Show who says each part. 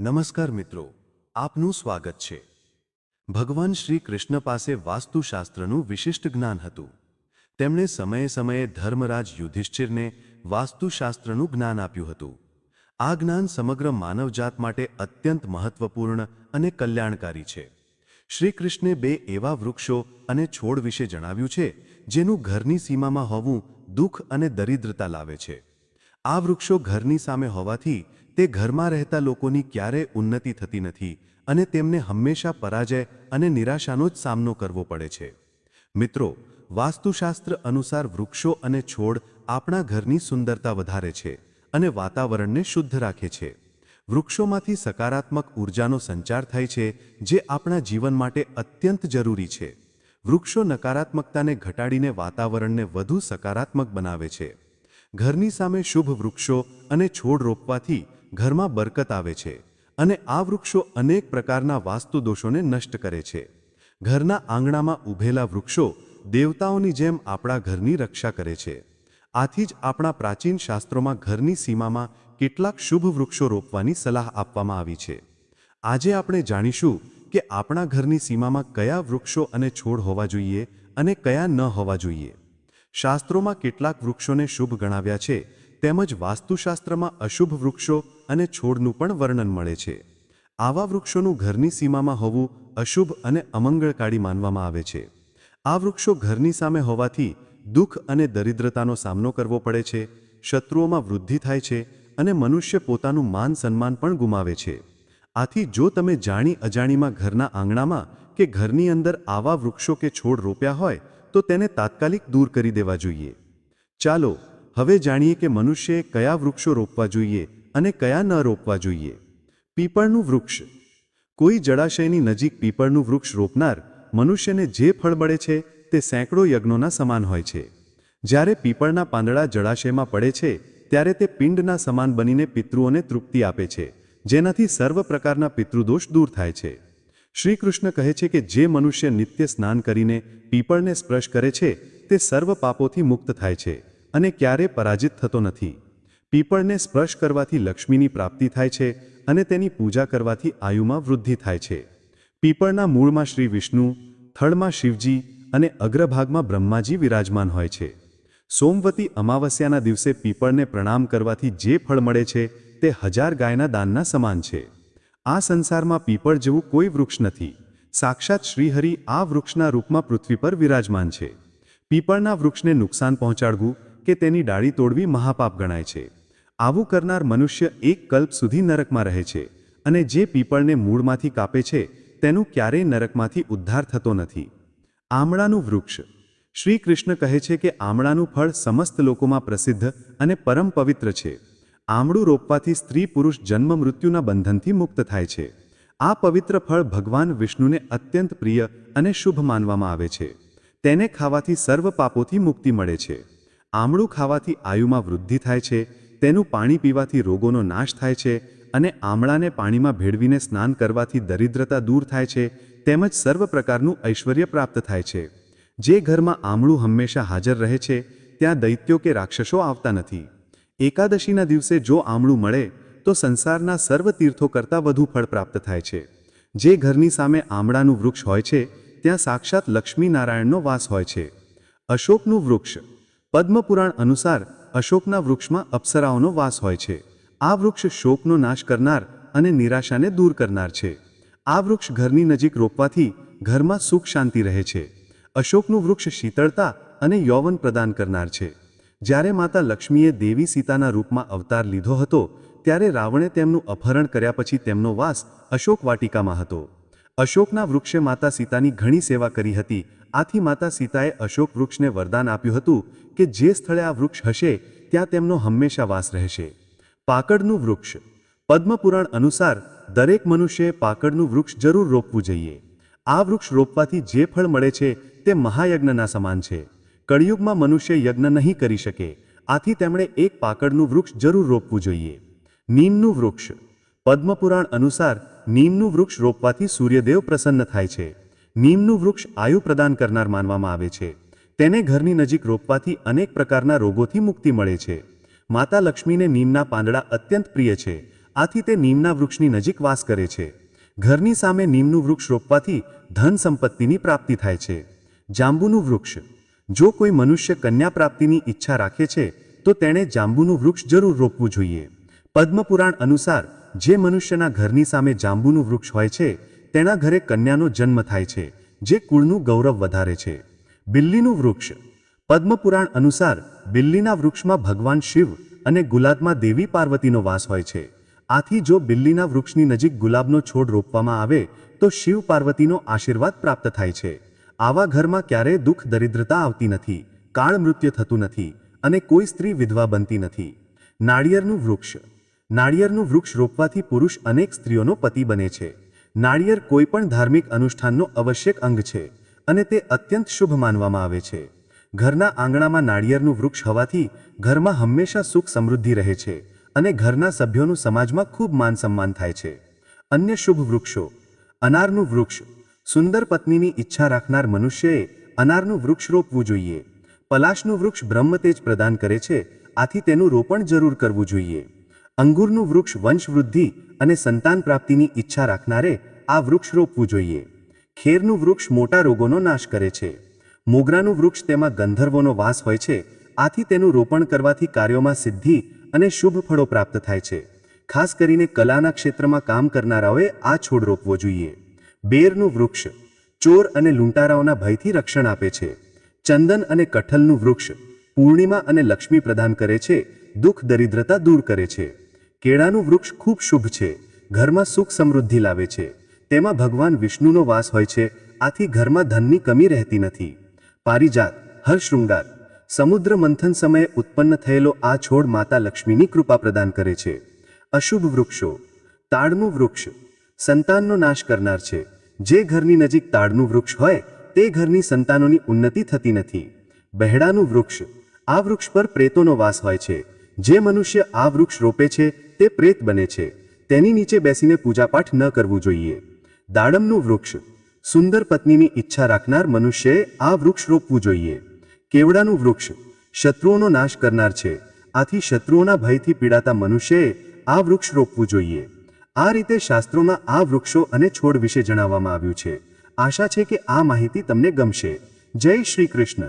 Speaker 1: નમસ્કાર મિત્રો, આપનું સ્વાગત છે. ભગવાન શ્રી કૃષ્ણ પાસે વાસ્તુશાસ્ત્રનું વિશિષ્ટ જ્ઞાન હતું. તેમણે સમયે સમયે ધર્મરાજ યુધિષ્ઠિરને વાસ્તુશાસ્ત્રનું જ્ઞાન આપ્યું હતું. આ જ્ઞાન સમગ્ર માનવજાત માટે અત્યંત મહત્વપૂર્ણ અને કલ્યાણકારી છે. શ્રી કૃષ્ણે બે એવા વૃક્ષો અને છોડ વિશે જણાવ્યું છે, જેનું ઘરની સીમામાં હોવું દુઃખ અને દરિદ્રતા લાવે છે. આ વૃક્ષો ઘરની સામે હોવાથી તે ઘરમાં રહેતા લોકોની ક્યારેય ઉન્નતિ થતી નથી અને તેમને હંમેશા પરાજય અને નિરાશાનો જ સામનો કરવો પડે છે. મિત્રો, વાસ્તુશાસ્ત્ર અનુસાર વૃક્ષો અને છોડ આપણા ઘરની સુંદરતા વધારે છે અને વાતાવરણને શુદ્ધ રાખે છે. વૃક્ષોમાંથી સકારાત્મક ઉર્જાનો સંચાર થાય છે જે આપણા જીવન માટે અત્યંત જરૂરી છે. વૃક્ષો નકારાત્મકતાને ઘટાડીને વાતાવરણને વધુ સકારાત્મક બનાવે છે. ઘરની સામે શુભ વૃક્ષો અને છોડ રોપવાથી ઘરમાં બરકત આવે છે અને આ વૃક્ષો અનેક પ્રકારના વાસ્તુ દોષોને નષ્ટ કરે છે. ઘરના આંગણામાં ઊભેલા વૃક્ષો દેવતાઓની જેમ આપણા ઘરની રક્ષા કરે છે. આથી જ આપણા પ્રાચીન શાસ્ત્રોમાં ઘરની સીમામાં કેટલાક શુભ વૃક્ષો રોપવાની સલાહ આપવામાં આવી છે. આજે આપણે જાણીશું કે આપણા ઘરની સીમામાં કયા વૃક્ષો અને છોડ હોવા જોઈએ અને કયા ન હોવા જોઈએ. શાસ્ત્રોમાં કેટલાક વૃક્ષોને શુભ ગણાવ્યા છે, તેમજ વાસ્તુશાસ્ત્રમાં અશુભ વૃક્ષો અને છોડનું પણ વર્ણન મળે છે. આવા વૃક્ષોનું ઘરની સીમામાં હોવું અશુભ અને અમંગળકારી માનવામાં આવે છે. આ વૃક્ષો ઘરની સામે હોવાથી દુઃખ અને દરિદ્રતાનો સામનો કરવો પડે છે, શત્રુઓમાં વૃદ્ધિ થાય છે અને મનુષ્ય પોતાનું માન સન્માન પણ ગુમાવે છે. આથી જો તમે જાણી અજાણીમાં ઘરના આંગણામાં કે ઘરની અંદર આવા વૃક્ષો કે છોડ રોપ્યા હોય, તો તેને તાત્કાલિક દૂર કરી દેવા જોઈએ. ચાલો, હવે જાણીએ કે મનુષ્યએ કયા વૃક્ષો રોપવા જોઈએ અને કયા ન રોપવા જોઈએ? પીપળનું વૃક્ષ. કોઈ જળાશયની નજીક પીપળનું વૃક્ષ રોપનાર મનુષ્યને જે ફળ મળે છે તે સેંકડો યજ્ઞોના સમાન હોય છે. જ્યારે પીપળના પાંદડા જળાશયમાં પડે છે, ત્યારે તે પિંડના સમાન બનીને પિતૃઓને તૃપ્તિ આપે છે, જેનાથી સર્વ પ્રકારના પિતૃદોષ દૂર થાય છે. શ્રી કૃષ્ણ કહે છે કે જે મનુષ્ય નિત્ય સ્નાન કરીને પીપળને સ્પર્શ કરે છે, તે સર્વ પાપોથી મુક્ત થાય છે અને ક્યારે પરાજિત થતો નથી. પીપળને સ્પર્શ કરવાથી લક્ષ્મીની પ્રાપ્તિ થાય છે અને તેની પૂજા કરવાથી આયુમાં વૃદ્ધિ થાય છે. પીપળના મૂળમાં શ્રી વિષ્ણુ, થળમાં શિવજી અને અગ્રભાગમાં બ્રહ્માજી વિરાજમાન હોય છે. સોમવતી અમાવસ્યાના દિવસે પીપળને પ્રણામ કરવાથી જે ફળ મળે છે તે હજાર ગાયના દાનના સમાન છે. આ સંસારમાં પીપળ જેવું કોઈ વૃક્ષ નથી. સાક્ષાત શ્રીહરિ આ વૃક્ષના રૂપમાં પૃથ્વી પર વિરાજમાન છે. પીપળના વૃક્ષને નુકસાન પહોંચાડવું કે તેની ડાળી તોડવી મહાપાપ ગણાય છે. આવું કરનાર મનુષ્ય એક કલ્પ સુધી નરકમાં રહે છે અને જે પીપળને મૂળમાંથી કાપે છે, તેનું ક્યારેય નરકમાંથી ઉદ્ધાર થતો નથી. આમળાનું વૃક્ષ. શ્રી કૃષ્ણ કહે છે કે આમળાનું ફળ સમસ્ત લોકોમાં પ્રસિદ્ધ અને પરમ પવિત્ર છે. આમળું રોપવાથી સ્ત્રી પુરુષ જન્મ મૃત્યુના બંધનથી મુક્ત થાય છે. આ પવિત્ર ફળ ભગવાન વિષ્ણુને અત્યંત પ્રિય અને શુભ માનવામાં આવે છે. તેને ખાવાથી સર્વ પાપોથી મુક્તિ મળે છે. આમળું ખાવાથી આયુમાં વૃદ્ધિ થાય છે તેનું પાણી પીવાથી રોગોનો નાશ થાય છે અને આમળાને પાણીમાં ભેળવીને સ્નાન કરવાથી દરિદ્રતા દૂર થાય છે તેમજ સર્વ પ્રકારનું ઐશ્વર્ય પ્રાપ્ત થાય છે. જે ઘરમાં આમળું હંમેશા હાજર રહે છે, ત્યાં દૈત્યો કે રાક્ષસો આવતા નથી. એકાદશીના દિવસે જો આમળું મળે, તો સંસારના સર્વ તીર્થો કરતાં વધુ ફળ પ્રાપ્ત થાય છે. જે ઘરની સામે આમળાનું વૃક્ષ હોય છે, ત્યાં સાક્ષાત લક્ષ્મી નારાયણનો વાસ હોય છે. અશોકનું વૃક્ષ. પદ્મપુરાણ અનુસાર અશોકના વૃક્ષમાં અપ્સરાઓનો વાસ હોય છે. આ વૃક્ષ શોકનો નાશ કરનાર અને નિરાશાને દૂર કરનાર છે. આ વૃક્ષ ઘરની નજીક રોપવાથી ઘરમાં સુખ શાંતિ રહે છે. અશોકનું વૃક્ષ શીતળતા અને યૌવન પ્રદાન કરનાર છે. જ્યારે માતા લક્ષ્મીએ દેવી સીતાના રૂપમાં અવતાર લીધો હતો, ત્યારે રાવણે તેમનું અપહરણ કર્યા પછી તેમનો વાસ અશોક વાટિકામાં હતો. અશોકના વૃક્ષે માતા સીતાની ઘણી સેવા કરી હતી આથી માતા સીતાએ અશોક વૃક્ષને વરદાન આપ્યું હતું કે જે સ્થળે આ વૃક્ષ હશે, ત્યાં તેમનો હંમેશા વાસ રહેશે. પાકડનું વૃક્ષ. પદ્મપુરાણ અનુસાર, દરેક મનુષ્યએ પાકડનું વૃક્ષ જરૂર રોપવું જોઈએ. આ વૃક્ષ રોપવાથી જે ફળ મળે છે, તે મહાયજ્ઞના સમાન છે. કળિયુગમાં મનુષ્ય યજ્ઞ નહીં કરી શકે. આથી તેમણે એક પાકડનું વૃક્ષ જરૂર રોપવું જોઈએ. નીમનું વૃક્ષ. પદ્મપુરાણ અનુસાર, નીમનું વૃક્ષ રોપવાથી સૂર્યદેવ પ્રસન્ન થાય છે. નીમનું વૃક્ષ આયુ પ્રદાન કરનાર માનવામાં આવે છે. તેને ઘરની નજીક રોપવાથી અનેક પ્રકારના રોગોથી મુક્તિ મળે છે. માતા લક્ષ્મીને નીમના પાંદડા અત્યંત પ્રિય છે. આથી તે નીમના વૃક્ષની નજીક વાસ કરે છે. ઘરની સામે નીમનું વૃક્ષ રોપવાથી ધન સંપત્તિની પ્રાપ્તિ થાય છે. જાંબુનું વૃક્ષ. જો કોઈ મનુષ્ય કન્યા પ્રાપ્તિની ઈચ્છા રાખે છે, તો તેણે જાંબુનું વૃક્ષ જરૂર રોપવું જોઈએ. પદ્મપુરાણ અનુસાર, જે મનુષ્યના ઘરની સામે જાંબુનું વૃક્ષ હોય છે તેના ઘરે કન્યાનો જન્મ થાય છે, જે કુળનું ગૌરવ વધારે છે. બિલ્લીનું વૃક્ષ. પદ્મપુરાણ અનુસાર, બિલ્લીના વૃક્ષમાં ભગવાન શિવ અને ગુલાબમાં દેવી પાર્વતીનો વાસ હોય છે. આથી જો બિલ્લીના વૃક્ષની નજીક ગુલાબનો છોડ રોપવામાં આવે, તો શિવ પાર્વતીનો આશીર્વાદ પ્રાપ્ત થાય છે. આવા ઘરમાં ક્યારેય દુઃખ દરિદ્રતા આવતી નથી, કાળ મૃત્યુ થતું નથી અને કોઈ સ્ત્રી વિધવા બનતી નથી. નાળિયેરનું વૃક્ષ. નાળિયેરનું વૃક્ષ રોપવાથી પુરુષ અનેક સ્ત્રીઓનો પતિ બને છે. નાળિયેર કોઈપણ ધાર્મિક અનુષ્ઠાનનો આવશ્યક અંગ છે અને તે અત્યંત શુભ માનવામાં આવે છે. ઘરના આંગણામાં નાળિયેરનું વૃક્ષ હોવાથી ઘરમાં હંમેશા સુખ સમૃદ્ધિ રહે છે અને ઘરના સભ્યોનું સમાજમાં ખૂબ માન સન્માન થાય છે. અન્ય શુભ વૃક્ષો. અનારનું વૃક્ષ. સુંદર પત્નીની ઈચ્છા રાખનાર મનુષ્યએ અનારનું વૃક્ષ રોપવું જોઈએ. પલાશનું વૃક્ષ બ્રહ્મતેજ પ્રદાન કરે છે, આથી તેનું રોપણ જરૂર કરવું જોઈએ. અંગુરનું વૃક્ષ વંશવૃદ્ધિ અને સંતાન પ્રાપ્તિની ઈચ્છા રાખનારે આ વૃક્ષ રોપવું જોઈએ. ખેરનું વૃક્ષ મોટા રોગોનો નાશ કરે છે. મોગરાનું વૃક્ષ તેમાં ગંધર્વોનો વાસ હોય છે. આથી તેનું રોપણ કરવાથી કાર્યોમાં સિદ્ધિ અને શુભ ફળો પ્રાપ્ત થાય છે. ખાસ કરીને કલાના ક્ષેત્રમાં કામ કરનારાઓએ આ છોડ રોપવો જોઈએ. બેરનું વૃક્ષ ચોર અને લૂંટારાઓના ભયથી રક્ષણ આપે છે. ચંદન અને કઠલનું વૃક્ષ પૂર્ણિમા અને લક્ષ્મી પ્રદાન કરે છે. દુઃખ દરિદ્રતા દૂર કરે છે. કેળાનું વૃક્ષ ખૂબ શુભ છે. ઘરમાં સુખ સમૃદ્ધિ લાવે છે. તેમાં ભગવાન વિષ્ણુનો વાસ હોય છે. આથી ઘરમાં ધનની કમી રહેતી નથી. પારિજાત હર્ષૃંગાર સમુદ્ર મંથન સમયે ઉત્પન્ન થયેલો આ છોડ માતા લક્ષ્મીની કૃપા પ્રદાન કરે છે. અશુભ વૃક્ષો. તાડનું વૃક્ષ. સંતાનનો નાશ કરનાર છે. જે ઘરની નજીક તાડનું વૃક્ષ હોય, તે ઘરની સંતાનોની ઉન્નતિ થતી નથી. બહેડાનું વૃક્ષ. આ વૃક્ષ પર પ્રેતોનો વાસ હોય છે. જે મનુષ્ય આ વૃક્ષ રોપે છે, તે પ્રેત બને છે. તેની નીચે બેસીને પૂજાપાઠ ન કરવું જોઈએ. દાડમનું વૃક્ષ. સુંદર પત્નીની ઈચ્છા રાખનાર મનુષ્યએ આ વૃક્ષ રોપવું જોઈએ. કેવડાનું વૃક્ષ. શત્રુઓનો નાશ કરનાર છે. આથી શત્રુઓના ભયથી પીડાતા મનુષ્યએ આ વૃક્ષ રોપવું જોઈએ. આ રીતે શાસ્ત્રોમાં આ વૃક્ષો અને છોડ વિશે જણાવવામાં આવ્યું છે. આશા છે કે આ માહિતી તમને ગમશે. જય શ્રી કૃષ્ણ.